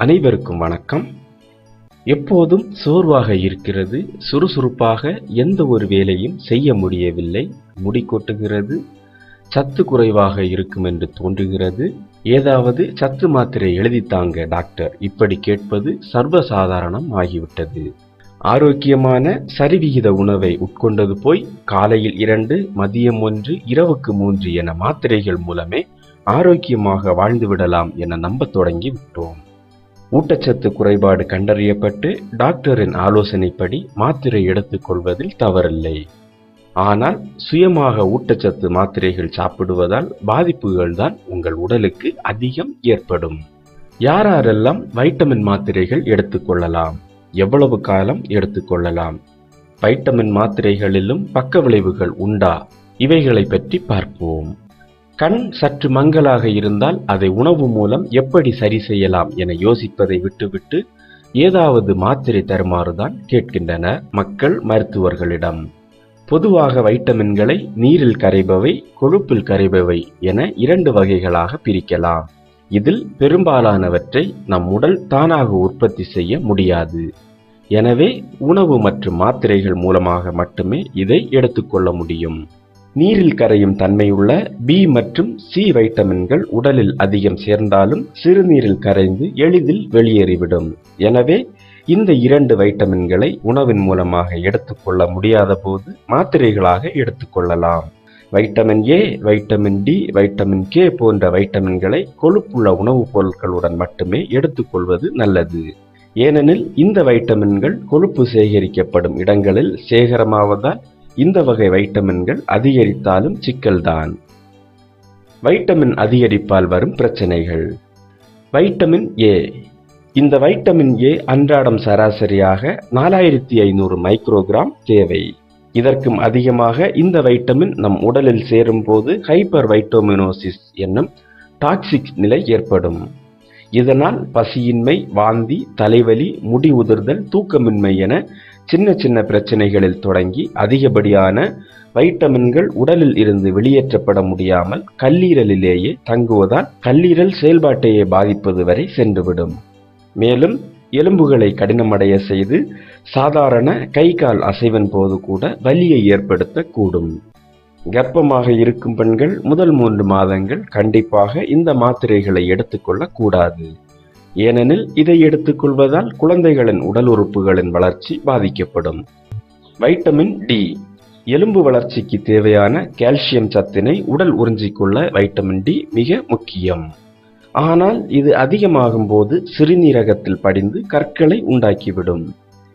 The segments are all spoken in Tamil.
அனைவருக்கும் வணக்கம். எப்போதும் சோர்வாக இருக்கிறது சுறுசுறுப்பாக எந்த ஒரு வேலையும் செய்ய முடியவில்லை. முடி கொட்டுகிறது சத்து குறைவாக இருக்கும் என்று தோன்றுகிறது. ஏதாவது சத்து மாத்திரை எழுதித்தாங்க டாக்டர். இப்படி கேட்பது சர்வசாதாரணம் ஆகிவிட்டது. ஆரோக்கியமான சரிவிகித உணவை உட்கொண்டது போய் காலையில் இரண்டு மதியம் ஒன்று இரவுக்கு மூன்று என மாத்திரைகள் மூலமே ஆரோக்கியமாக வாழ்ந்துவிடலாம் என நம்பத் தொடங்கி விட்டோம். ஊட்டச்சத்து குறைபாடு கண்டறியப்பட்டு டாக்டரின் ஆலோசனைப்படி மாத்திரை எடுத்துக்கொள்வதில் தவறில்லை. ஆனால் சுயமாக ஊட்டச்சத்து மாத்திரைகள் சாப்பிடுவதால் பாதிப்புகள் தான் உங்கள் உடலுக்கு அதிகம் ஏற்படும். யாரெல்லாம் வைட்டமின் மாத்திரைகள் எடுத்துக்கொள்ளலாம் எவ்வளவு காலம் எடுத்துக்கொள்ளலாம் வைட்டமின் மாத்திரைகளிலும் பக்க விளைவுகள் உண்டா? இவைகளை பற்றி பார்ப்போம். கண் சற்று மங்கலாக இருந்தால் அதை உணவு மூலம் எப்படி சரி செய்யலாம் என யோசிப்பதை விட்டுவிட்டு ஏதாவது மாத்திரை தருமாறுதான் கேட்கின்றன மக்கள் மருத்துவர்களிடம். பொதுவாக வைட்டமின்களை நீரில் கரைபவை கொழுப்பில் கரைபவை என இரண்டு வகைகளாக பிரிக்கலாம். இதில் பெரும்பாலானவற்றை நம் உடல் தானாக உற்பத்தி செய்ய முடியாது. எனவே உணவு மற்றும் மாத்திரைகள் மூலமாக மட்டுமே இதை எடுத்துக்கொள்ள முடியும். நீரில் கரையும் தன்மையுள்ள பி மற்றும் சி வைட்டமின்கள் உடலில் அதிகம் சேர்ந்தாலும் சிறுநீரில் கரைந்து எளிதில் வெளியேறிவிடும். எனவே இந்த இரண்டு வைட்டமின்களை உணவின் மூலமாக எடுத்துக்கொள்ள முடியாத போது மாத்திரைகளாக எடுத்துக்கொள்ளலாம் vitamin A vitamin D vitamin K போன்ற வைட்டமின்களை கொழுப்புள்ள உணவுப் பொருட்களுடன் மட்டுமே எடுத்துக்கொள்வது நல்லது. ஏனெனில் இந்த வைட்டமின்கள் கொழுப்பு சேகரிக்கப்படும் இடங்களில் சேகரமாவதால் இந்த வகை வைட்டமின்கள் அதிகரித்தாலும் சிக்கல்தான். வைட்டமின் அதிகரிப்பால் வரும் பிரச்சனைகள். வைட்டமின் ஏ இந்த வைட்டமின் ஏ அன்றாடம் சராசரியாக நாலாயிரத்தி ஐநூறு மைக்ரோகிராம் தேவை. இதற்கும் அதிகமாக இந்த வைட்டமின் நம் உடலில் சேரும் போது ஹைப்பர் வைட்டோமினோசிஸ் என்னும் டாக்ஸிக் நிலை ஏற்படும். இதனால் பசியின்மை வாந்தி தலைவலி முடி உதிர்தல் தூக்கமின்மை என சின்ன சின்ன பிரச்சனைகளில் தொடங்கி அதிகப்படியான வைட்டமின்கள் உடலில் இருந்து வெளியேற்றப்பட முடியாமல் கல்லீரலிலேயே தங்குவதால் கல்லீரல் செயல்பாட்டையே பாதிப்பது வரை சென்றுவிடும். மேலும் எலும்புகளை கடினமடைய செய்து சாதாரண கை கால் அசைவின் போது கூட வலியை ஏற்படுத்தக்கூடும். கர்ப்பமாக இருக்கும் பெண்கள் முதல் மூன்று மாதங்கள் கண்டிப்பாக இந்த மாத்திரைகளை எடுத்துக்கொள்ளக்கூடாது. ஏனெனில் இதை எடுத்துக்கொள்வதால் குழந்தைகளின் உடல் உறுப்புகளின் வளர்ச்சி பாதிக்கப்படும். வைட்டமின் டி எலும்பு வளர்ச்சிக்கு தேவையான கால்சியம் சத்தினை உடல் உறிஞ்சிக்கொள்ள வைட்டமின் டி மிக முக்கியம். ஆனால் இது அதிகமாகும் போது சிறுநீரகத்தில் படிந்து கற்களை உண்டாக்கிவிடும்.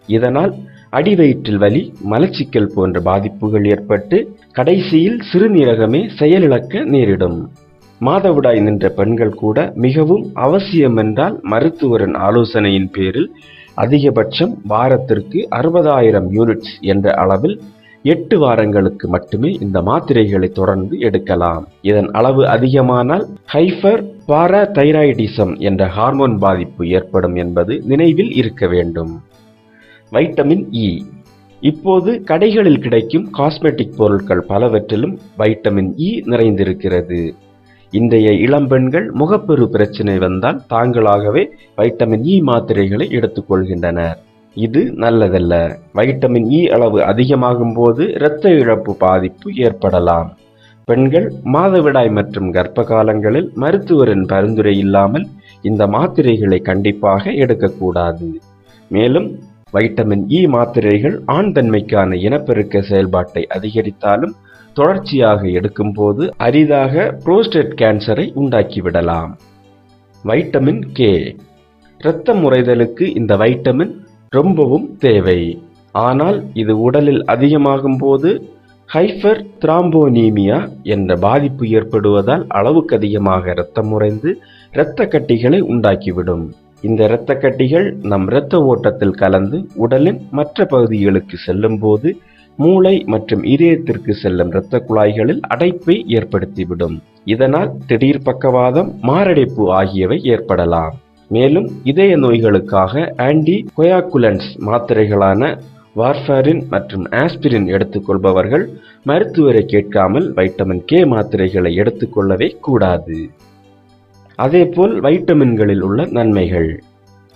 இதனால் அடிவயிற்றில் வலி மலச்சிக்கல் போன்ற பாதிப்புகள் ஏற்பட்டு கடைசியில் சிறுநீரகமே செயலிழக்க நேரிடும். மாதவிடாய் நின்ற பெண்கள் கூட மிகவும் அவசியம் என்றால் மருத்துவரின் ஆலோசனையின் பேரில் அதிகபட்சம் வாரத்திற்கு அறுபதாயிரம் யூனிட்ஸ் என்ற அளவில் எட்டு வாரங்களுக்கு மட்டுமே இந்த மாத்திரைகளை தொடர்ந்து எடுக்கலாம். இதன் அளவு அதிகமானால் ஹைஃபர் பாராதைராய்டிசம் என்ற ஹார்மோன் பாதிப்பு ஏற்படும் என்பது நினைவில் இருக்க வேண்டும். வைட்டமின் இ இப்போது கடைகளில் கிடைக்கும் காஸ்மெட்டிக் பொருட்கள் பலவற்றிலும் வைட்டமின் இ நிறைந்திருக்கிறது. இன்றைய இளம்பெண்கள் முகப்பெரு பிரச்சனை வந்தால் தாங்களாகவே வைட்டமின் இ மாத்திரைகளை எடுத்துக்கொள்கின்றனர். இது நல்லதல்ல. வைட்டமின் இ அளவு அதிகமாகும் போது இரத்த இழப்பு பாதிப்பு ஏற்படலாம். பெண்கள் மாதவிடாய் மற்றும் கர்ப்ப காலங்களில் மருத்துவரின் பரிந்துரை இல்லாமல் இந்த மாத்திரைகளை கண்டிப்பாக எடுக்கக்கூடாது. மேலும் வைட்டமின் இ மாத்திரைகள் ஆண் தன்மைக்கான இனப்பெருக்க செயல்பாட்டை அதிகரித்தாலும் தொடர்ச்சியாக எடுக்கும்போது அரிதாக புரோஸ்டேட் கேன்சரை உண்டாக்கிவிடலாம். Vitamin K. இரத்த முறைதலுக்கு இந்த வைட்டமின் ரொம்பவும் தேவை. ஆனால் இது உடலில் அதிகமாகும் போது ஹைஃபர் திராம்போனீமியா என்ற பாதிப்பு ஏற்படுவதால் அளவுக்கு அதிகமாக இரத்தம் உறைந்து இரத்த கட்டிகளை உண்டாக்கிவிடும். இந்த இரத்த கட்டிகள் நம் இரத்த ஓட்டத்தில் கலந்து உடலின் மற்ற பகுதிகளுக்கு செல்லும் போது மூளை மற்றும் இதயத்திற்கு செல்லும் இரத்த குழாய்களில் அடைப்பை ஏற்படுத்திவிடும். இதனால் திடீர் பக்கவாதம் மாரடைப்பு ஆகியவை ஏற்படலாம். மேலும் இதய நோய்களுக்காக ஆன்டி கொயாகுலன்ஸ் மாத்திரைகளான வார்ஃபாரின் மற்றும் ஆஸ்பிரின் எடுத்துக்கொள்பவர்கள் மருத்துவரை கேட்காமல் வைட்டமின் கே மாத்திரைகளை எடுத்துக்கொள்ளவே கூடாது. அதேபோல் வைட்டமின்களில் உள்ள நன்மைகள்.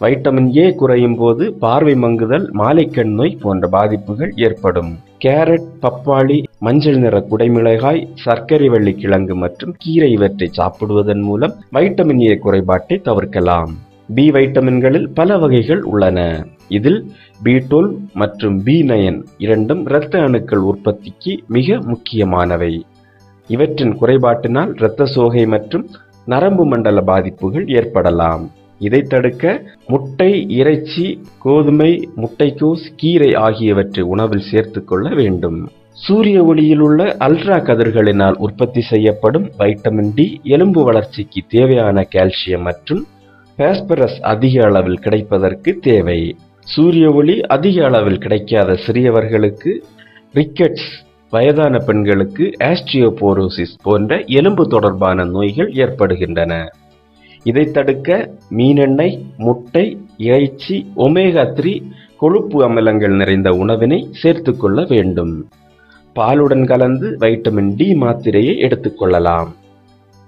வைட்டமின் ஏ குறையும் போது பார்வை மங்குதல் மாலைக்கண் நோய் போன்ற பாதிப்புகள் ஏற்படும். கேரட் பப்பாளி மஞ்சள் நிற குடைமிளகாய் சர்க்கரை வள்ளி கிழங்கு மற்றும் கீரை இவற்றை சாப்பிடுவதன் மூலம் வைட்டமின் ஏ குறைபாட்டை தவிர்க்கலாம். பி வைட்டமின்களில் பல வகைகள் உள்ளன. இதில் பி டுவெல் மற்றும் பி நயன் இரண்டும் இரத்த அணுக்கள் உற்பத்திக்கு மிக முக்கியமானவை. இவற்றின் குறைபாட்டினால் இரத்த சோகை மற்றும் நரம்பு மண்டல பாதிப்புகள் ஏற்படலாம். இதை தடுக்க முட்டை இறைச்சி கோதுமை முட்டைக்கோஸ் கீரை ஆகியவற்றை உணவில் சேர்த்துக்கொள்ள வேண்டும். சூரிய ஒளியில் உள்ள அல்ட்ரா கதிர்களினால் உற்பத்தி செய்யப்படும் வைட்டமின் டி எலும்பு வளர்ச்சிக்கு தேவையான கால்சியம் மற்றும் பாஸ்பரஸ் அதிக அளவில் கிடைப்பதற்கு தேவை. சூரிய ஒளி அதிக அளவில் கிடைக்காத சிறியவர்களுக்கு ரிக்கெட்ஸ் வயதான பெண்களுக்கு ஆஸ்ட்ரியோபோரோசிஸ் போன்ற எலும்பு தொடர்பான நோய்கள் ஏற்படுகின்றன. இதை தடுக்க மீனெண்ணெய் முட்டை இறைச்சி ஒமேகா த்ரீ கொழுப்பு அமிலங்கள் நிறைந்த உணவினை சேர்த்துக்கொள்ள வேண்டும். பாலுடன் கலந்து வைட்டமின் டி மாத்திரையை எடுத்துக்கொள்ளலாம்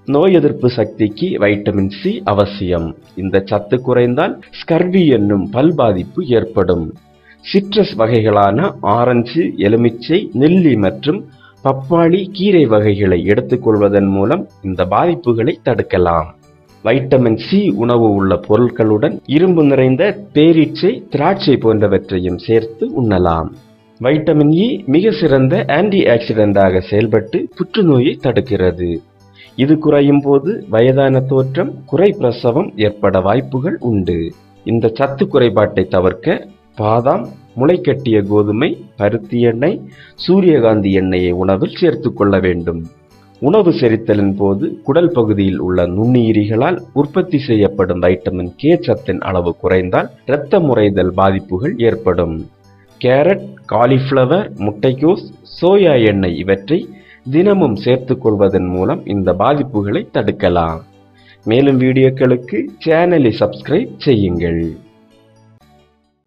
நோய் எதிர்ப்பு சக்திக்கு வைட்டமின் சி அவசியம். இந்த சத்து குறைந்தால் ஸ்கர்வி என்னும் பல் பாதிப்பு ஏற்படும். சிட்ரஸ் வகைகளான ஆரஞ்சு எலுமிச்சை நெல்லி மற்றும் பப்பாளி கீரை வகைகளை எடுத்துக்கொள்வதன் மூலம் இந்த பாதிப்புகளை தடுக்கலாம். வைட்டமின் சி உணவு உள்ள பொருட்களுடன் இரும்பு நிறைந்த பேரீச்சை திராட்சை போன்றவற்றையும் சேர்த்து உண்ணலாம். வைட்டமின் இ மிக சிறந்த ஆன்டி ஆக்சிடென்டாக செயல்பட்டு புற்றுநோயை தடுக்கிறது. இது குறையும் போது வயதான தோற்றம் குறை பிரசவம் ஏற்பட வாய்ப்புகள் உண்டு. இந்த சத்து குறைபாட்டை தவிர்க்க பாதாம் முளைக்கட்டிய கோதுமை பருத்தி எண்ணெய் சூரியகாந்தி எண்ணெயை உணவில் சேர்த்துக் கொள்ள வேண்டும். உணவு செரித்தலின் போது குடல் பகுதியில் உள்ள நுண்ணுயிரிகளால் உற்பத்தி செய்யப்படும் வைட்டமின் கே சத்தின் அளவு குறைந்தால் இரத்த முறைதல் பாதிப்புகள் ஏற்படும். கேரட் காலிஃப்ளவர் முட்டைக்கோஸ் சோயா எண்ணெய் இவற்றை தினமும் சேர்த்துக்கொள்வதன் மூலம் இந்த பாதிப்புகளை தடுக்கலாம். மேலும் வீடியோக்களுக்கு சேனலை சப்ஸ்கிரைப் செய்யுங்கள்.